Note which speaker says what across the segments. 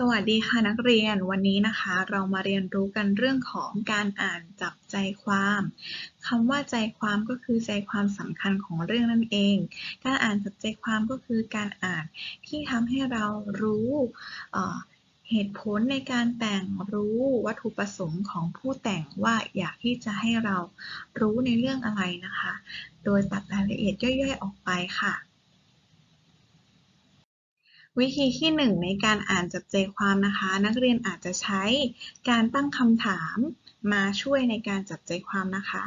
Speaker 1: สวัสดีค่ะนักเรียนวันนี้นะคะ เรามาเรียนรู้กันเรื่องของการอ่านจับใจความคำว่าใจความก็คือใจความสำคัญของเรื่องนั่นเอง การอ่านจับใจความก็คือการอ่านที่ทำให้เรารู้เหตุผลในการแต่งรู้วัตถุประสงค์ของผู้แต่งว่าอยากที่จะให้เรารู้ในเรื่องอะไรนะคะ โดยตัดรายละเอียดย่อยๆ ออกไปค่ะ วิธีที่ 1 ในการอ่านจับใจความนะคะ นักเรียนอาจจะใช้การตั้งคำถามมาช่วยในการจับใจความนะคะ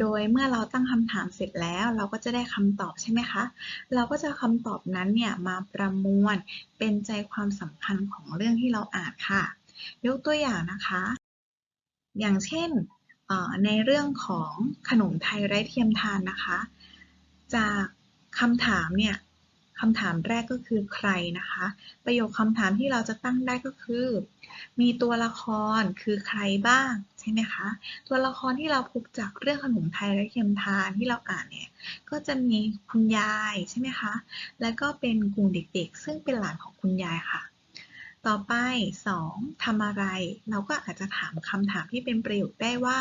Speaker 1: โดยเมื่อเราตั้งคำถามเสร็จแล้ว เราก็จะได้คำตอบใช่ไหมคะ เราก็จะคำตอบนั้นเนี่ยมาประมวลเป็นใจความสำคัญของเรื่องที่เราอ่านค่ะ ยกตัวอย่างนะคะ อย่างเช่นในเรื่องของขนมไทยไร้เทียมทานนะคะ จากคำถามเนี่ย คำถามแรกก็คือใครนะคะ ประโยคคำถามที่เราจะตั้งได้ก็คือ มีตัวละครคือใครบ้างใช่ไหมคะ ตัวละครที่เราพบจากเรื่องขนมไทยและเค็มทานที่เราอ่านเนี่ย ก็จะมีคุณยายใช่ไหมคะ แล้วก็เป็นกลุ่มเด็กๆ ซึ่งเป็นหลานของคุณยายค่ะ ต่อไป 2. ทำอะไร เราก็อาจจะถามคำถามที่เป็นประโยคได้ว่า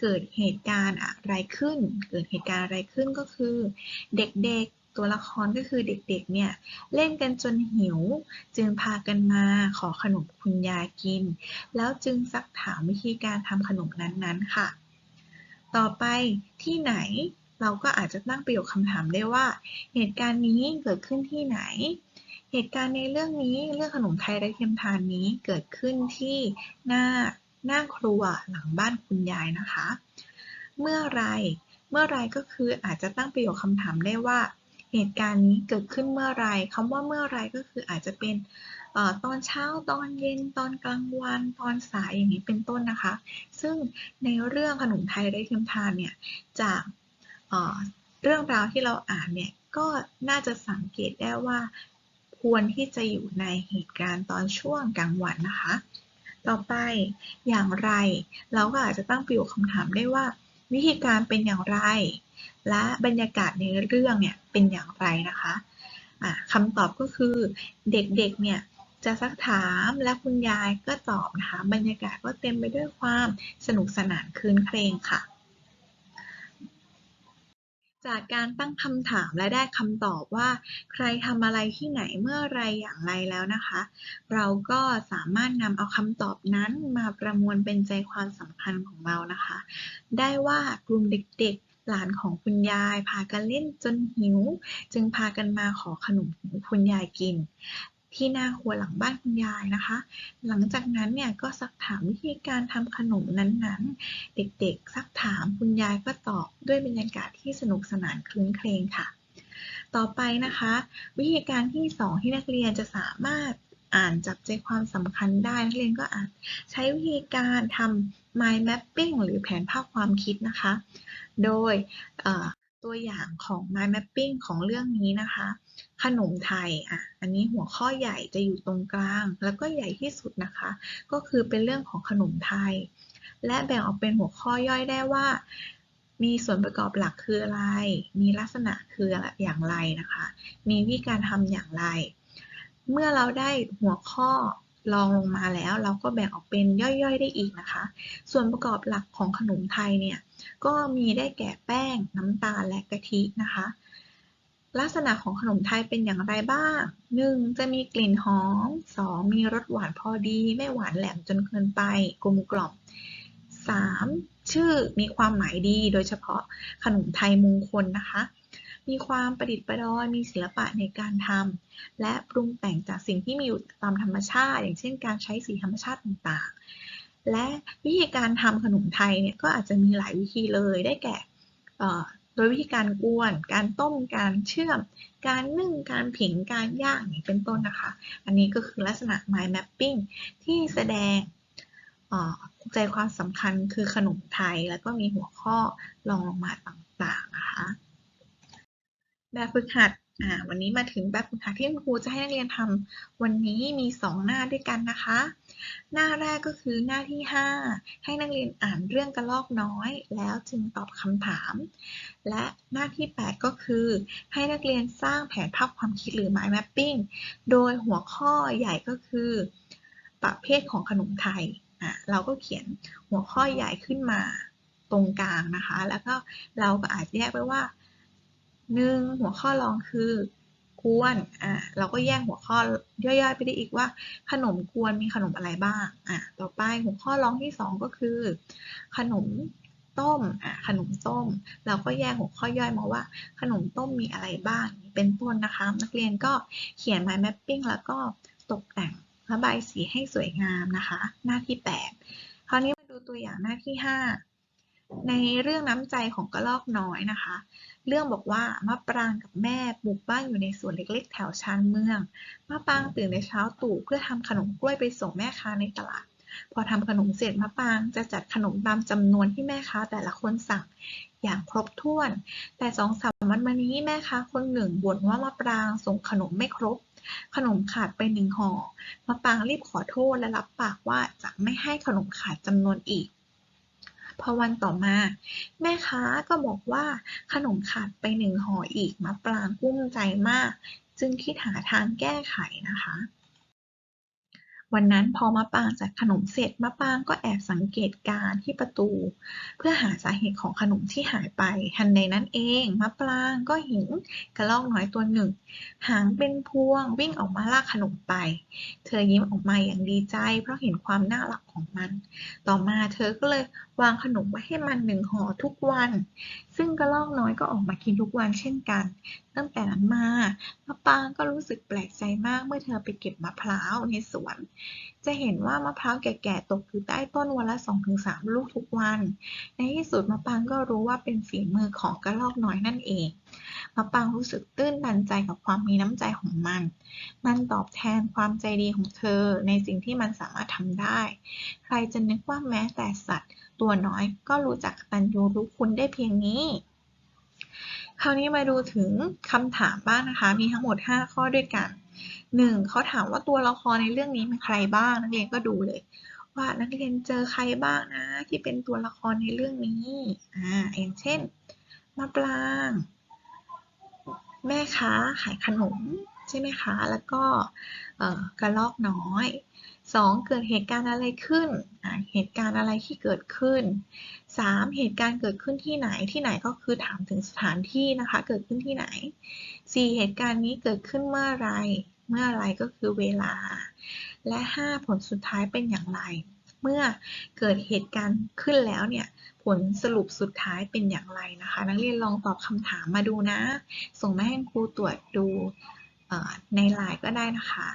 Speaker 1: เกิดเหตุการณ์อะไรขึ้น เกิดเหตุการณ์อะไรขึ้นก็คือ เด็กๆ ตัวละครก็คือเด็กๆ เนี่ยเล่นกันจนหิว จึงพากันมาขอขนมคุณยายกิน แล้วจึงซักถามวิธีการทำขนมนั้นๆค่ะ ต่อไปที่ไหนเราก็อาจจะตั้งประโยคคำถามได้ว่า เหตุการณ์นี้เกิดขึ้นที่ไหน เหตุการณ์ในเรื่องนี้เรื่องขนมไทยไร้เค็มทานนี้เกิดขึ้นที่หน้าหน้าครัวหลังบ้านคุณยายนะคะ เมื่อไร เมื่อไรก็คืออาจจะตั้งประโยคคำถามได้ว่า เหตุการณ์นี้เกิดขึ้นเมื่อไรคำว่าเมื่อไรก็คืออาจจะเป็นอตอนเช้าตอนเย็นตอนกลางวันตอนสายอย่างนี้เป็นต้นนะคะ ซึ่งในเรื่องขนมไทยไร้เทียมทานเนี่ยจากเรื่องราวที่เราอ่านเนี่ยก็น่าจะสังเกตได้ว่า ควรที่จะอยู่ในเหตุการณ์ตอนช่วงกลางวันนะคะ ต่อไปอย่างไร เราก็อาจจะตั้งประโยคคำถามได้ว่า วิธีการเป็นอย่างไร และบรรยากาศในเรื่องเนี่ยเป็นอย่างไรนะคะะคำตอบก็คือเด็กๆเนี่ยจะซักถามและคุณยายก็ตอบนะคะ บรรยากาศก็เต็มไปด้วยความสนุกสนานคืนเครงค่ะ จากการตั้งคำถามและได้คำตอบว่า ใครทำอะไรที่ไหนเมื่อไรอย่างไรแล้วนะคะ เราก็สามารถนำเอาคำตอบนั้นมาประมวลเป็นใจความสำคัญของเรานะคะ ได้ว่ากลุ่มเด็กๆ หลานของคุณยาย พากันเล่นจนหิว จึงพากันมาขอขนมของคุณยายกิน ที่หน้าครัวหลังบ้านคุณยายนะคะ หลังจากนั้นเนี่ยก็ซักถามวิธีการทำขนมนั้นๆ เด็กๆ ซักถามคุณยายก็ตอบด้วยบรรยากาศที่สนุกสนานคลื้นเครงค่ะ ต่อไปนะคะ วิธีการที่ 2 ที่นักเรียนจะสามารถอ่านจับใจความสำคัญได้นักเรียนก็อาจใช้วิธีการทำ mind mapping หรือแผนภาพความคิดนะคะ โดย ตัวอย่างของ mind mapping ของเรื่องนี้นะคะ ขนมไทยอะอันนี้หัวข้อใหญ่จะอยู่ตรงกลาง แล้วก็ใหญ่ที่สุดนะคะ ก็คือเป็นเรื่องของขนมไทย และแบ่งออกเป็นหัวข้อย่อยได้ว่า มีส่วนประกอบหลักคืออะไร มีลักษณะคืออย่างไรนะคะ มีวิธีการทำอย่างไร เมื่อเราได้หัวข้อ รองลงมาแล้ว เราก็แบ่งออกเป็นย่อยๆได้อีกนะคะ ส่วนประกอบหลักของขนมไทยเนี่ยก็มีได้แก่แป้ง น้ำตาลและกะทินะคะ ลักษณะของขนมไทยเป็นอย่างไรบ้าง 1. จะมีกลิ่นหอม 2. มีรสหวานพอดี ไม่หวานแหลมจนเกินไป กลมกล่อม 3. ชื่อมีความหมายดีโดยเฉพาะขนมไทยมงคลนะคะ มีความประดิษฐ์ประดอย มีศิลปะในการทำและปรุงแต่งจากสิ่งที่มีอยู่ตามธรรมชาติ อย่างเช่น การใช้สีธรรมชาติต่างๆ และวิธีการทำขนมไทยเนี่ยก็อาจจะมีหลายวิธีเลยได้แก่โดยวิธีการกวน การต้ม การเชื่อม การนึ่ง การผิง การย่างอย่างเป็นต้นนะคะ อันนี้ก็คือลักษณะ mind mapping ที่แสดงใจความสำคัญคือขนมไทย แล้วก็มีหัวข้อรองลงมาต่างๆนะคะ แบบฝึกหัดอ่าวันนี้มาถึงแบบฝึกหัดที่คุณครูจะให้นักเรียนทำวันนี้มี 2 หน้าด้วยกันนะคะ หน้าแรกก็คือหน้าที่ 5 ให้นักเรียนอ่านเรื่องกระรอกน้อย แล้วจึงตอบคำถาม และหน้าที่ 8 ก็คือ ให้นักเรียนสร้างแผนภาพความคิดหรือ mind mapping โดยหัวข้อใหญ่ก็คือ ประเภทของขนมไทยอะเราก็เขียนหัวข้อใหญ่ขึ้นมาตรงกลางนะคะ แล้วก็เราก็อาจแยกไปว่า หนึ่งหัวข้อรองคือกวนอะเราก็แยกหัวข้อย่อยๆ ไปได้อีกว่า ขนมกวนมีขนมอะไรบ้างอะต่อไปหัวข้อรองที่สองก็คือ ขนมต้มอะขนมต้ม เราก็แยกหัวข้อย่อยมาว่า ขนมต้มมีอะไรบ้างเป็นต้นนะคะ นักเรียนก็เขียน mind mapping แล้วก็ตกแต่งระบายสีให้สวยงามนะคะ หน้าที่ 8 คราวนี้มาดูตัวอย่างหน้าที่ 5 ในเรื่องน้ำใจของกระรอกน้อยนะคะ เรื่องบอกว่ามะปรางกับแม่ปลูกบ้านอยู่ในสวนเล็กๆ แถวชานเมืองมะปรางตื่นในเช้าตรู่เพื่อทำขนมกล้วยไปส่งแม่ค้าในตลาด พอทำขนมเสร็จมะปรางจะจัดขนมตามจำนวนที่แม่ค้าแต่ละคนสั่งอย่างครบถ้วน แต่สองสามวันมานี้แม่ค้าคนหนึ่งบ่นว่ามะปรางส่งขนมไม่ครบ ขนมขาดไปหนึ่งห่อมะปรางรีบขอโทษและรับปากว่าจะไม่ให้ขนมขาดจำนวนอีก พอวันต่อมา แม่ค้าก็บอกว่าขนมขาดไปหนึ่งห่ออีกมะปรางกุ้มใจมาก จึงคิดหาทางแก้ไขนะคะ วันนั้นพอมะปรางจัดขนมเสร็จมะปรางก็แอบสังเกตการที่ประตู เพื่อหาสาเหตุของขนมที่หายไปทันใดนั้นเองมะปรางก็เห็นกระรอกน้อยตัวหนึ่ง หางเป็นพวงวิ่งออกมาลากขนมไป เธอยิ้มออกมาอย่างดีใจ เพราะเห็นความน่ารักของมัน ต่อมาเธอก็เลยวางขนมไว้ให้มันหนึ่งห่อทุกวัน ซึ่งกระรอกน้อยก็ออกมากินทุกวันเช่นกัน ตั้งแต่นั้นมามะปรางก็รู้สึกแปลกใจมากเมื่อเธอไปเก็บมะพร้าวในสวนจะเห็นว่ามะพร้าวแก่ๆตกอยู่ใต้ต้นวันละ 2-3 ลูกทุกวัน ในที่สุดมะปางก็รู้ว่าเป็นฝีมือของกระรอกน้อยนั่นเอง มะปางรู้สึกตื้นตันใจกับความมีน้ำใจของมัน มันตอบแทนความใจดีของเธอในสิ่งที่มันสามารถทำได้ ใครจะนึกว่าแม้แต่สัตว์ ตัวน้อยก็รู้จักกตัญญูรู้คุณได้เพียงนี้คราวนี้มาดูถึงคำถามบ้างนะคะ มีทั้งหมด 5 ข้อด้วยกัน 1. เขาถามว่าตัวละครในเรื่องนี้มีใครบ้าง นักเรียนก็ดูเลย ว่านักเรียนเจอใครบ้างนะ ที่เป็นตัวละครในเรื่องนี้อ่าอย่างเช่นมะปราง แม่ค้าขายขนมใช่ไหมคะ แล้วก็เอ่อกระรอกน้อย 2. เกิดเหตุการณ์อะไรขึ้น เหตุการณ์อะไรที่เกิดขึ้น 3. เหตุการณ์เกิดขึ้นที่ไหน ที่ไหนก็คือถามถึงสถานที่นะคะ เกิดขึ้นที่ไหน 4. เหตุการณ์นี้เกิดขึ้นเมื่อไร เมื่อไรก็คือเวลา และ 5. ผลสุดท้ายเป็นอย่างไร เมื่อเกิดเหตุการณ์ขึ้นแล้วเนี่ยผลสรุปสุดท้ายเป็นอย่างไรนะคะ นักเรียนลองตอบคำถามมาดูนะ ส่งมาให้ครูตรวจดูในไลน์ก็ได้นะคะ